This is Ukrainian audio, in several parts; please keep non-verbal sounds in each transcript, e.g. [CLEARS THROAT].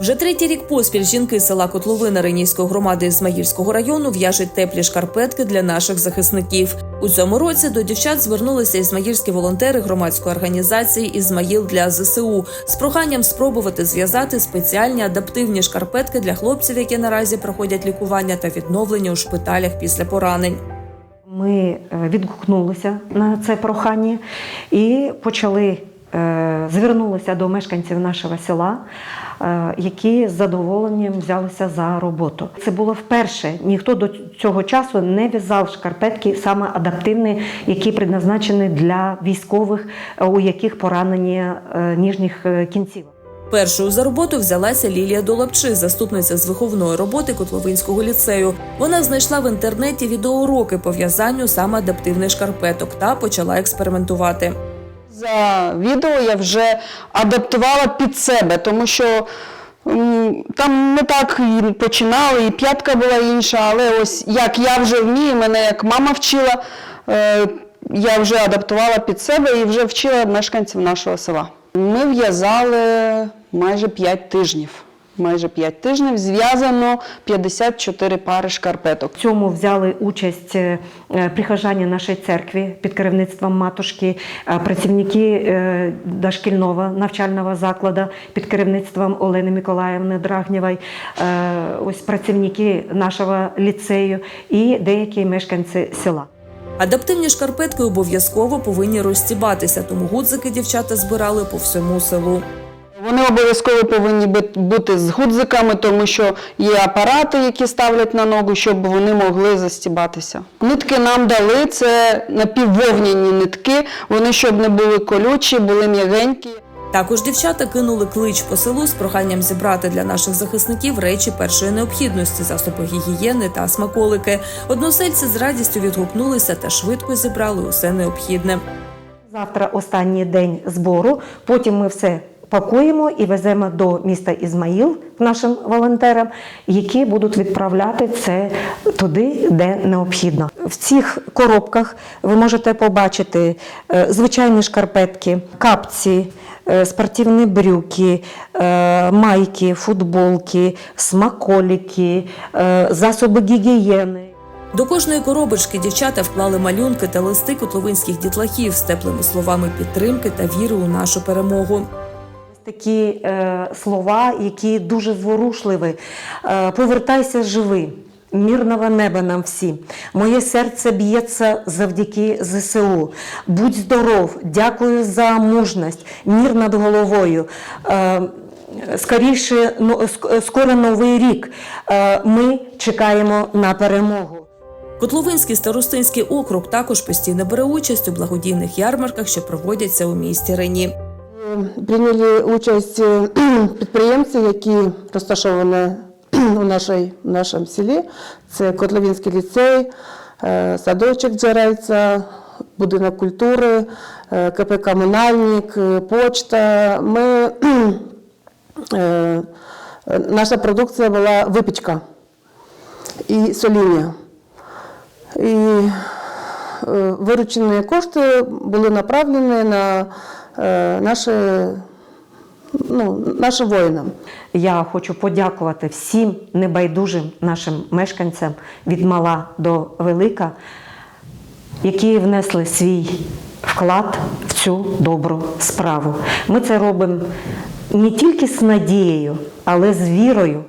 Вже третій рік поспіль жінки села Котловина Ренійської громади Ізмаїльського району в'яжуть теплі шкарпетки для наших захисників. У цьому році до дівчат звернулися ізмаїльські волонтери громадської організації Ізмаїл для ЗСУ з проханням спробувати зв'язати спеціальні адаптивні шкарпетки для хлопців, які наразі проходять лікування та відновлення у шпиталях після поранень. Ми е, відгукнулися на це прохання і почали звернулися до мешканців нашого села, е, які з задоволенням взялися за роботу. Це було вперше. Ніхто до цього часу не в'язав шкарпетки саме адаптивні, які предназначені для військових, е, у яких поранені е, ніжніх е, кінцівок. Першою за роботу взялася Лілія Долапчи, заступниця з виховної роботи Котловинського ліцею. Вона знайшла в інтернеті відеоуроки по в'язанню саме адаптивних шкарпеток та почала експериментувати. За відео я вже адаптувала під себе, тому що там не так і починали, і п'ятка була інша, але ось як я вже вмію, мене як мама вчила, е, я вже адаптувала під себе і вже вчила мешканців нашого села. Ми в'язали майже 5 тижнів. Майже 5 тижнів зв'язано 54 пари шкарпеток. В цьому взяли участь е, е, прихожані нашої церкви під керівництвом матушки, е, працівники дошкільного навчального закладу під керівництвом Олени Миколаївни Драгнєвої, ось працівники нашого ліцею і деякі мешканці села. Адаптивні шкарпетки обов'язково повинні розстібатися, тому гудзики дівчата збирали по всьому селу. Вони обов'язково повинні бути з гудзиками, тому що є апарати, які ставлять на ногу, щоб вони могли застібатися. Нитки нам дали це напіввовняні нитки, вони щоб не були колючі, були м'ягенькі. Також дівчата кинули клич по селу з проханням зібрати для наших захисників речі першої необхідності, засоби гігієни та смаколики. Односельці з радістю відгукнулися та швидко зібрали усе необхідне. Завтра останній день збору. Потім ми все пакуємо і веземо до міста Ізмаїл нашим волонтерам, які будуть відправляти це туди, де необхідно. В цих коробках ви можете побачити е, звичайні шкарпетки, капці. е, Спортивні брюки, е, майки, футболки, смаколики, засоби гігієни. До кожної коробочки дівчата вклали малюнки та листи котловинських дітлахів з теплими словами підтримки та віри у нашу перемогу. Такі е, слова, які дуже зворушливі. Е, Повертайся живий. Мирного неба нам всім. Моє серце б'ється завдяки ЗСУ. Будь здоров, дякую за мужність, мір над головою. Е, Скоріше, ну, скоро новий рік. Е, Ми чекаємо на перемогу. Котловинський старостинський округ також постійно бере участь у благодійних ярмарках, що проводяться у місті Рені. Прийняли участь е, [CLEARS THROAT] підприємці, які розташовані у нашій, в нашому селі. Це Котловінський ліцей, е, садочок Джерельця, будинок культури, е, КП Комунальник, почта. Ми, [CLEARS THROAT] наша продукція була випічка і соління. І виручені кошти були направлені на е, наші, ну, нашим воїнам. Я хочу подякувати всім небайдужим нашим мешканцям від мала до велика, які внесли свій вклад в цю добру справу. Ми це робимо не тільки з надією, але з вірою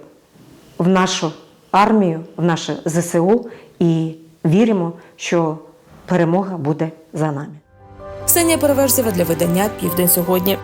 в нашу армію, в наше ЗСУ і віримо, що перемога буде за нами. Ксенія Переверзєва для видання Південь сьогодні.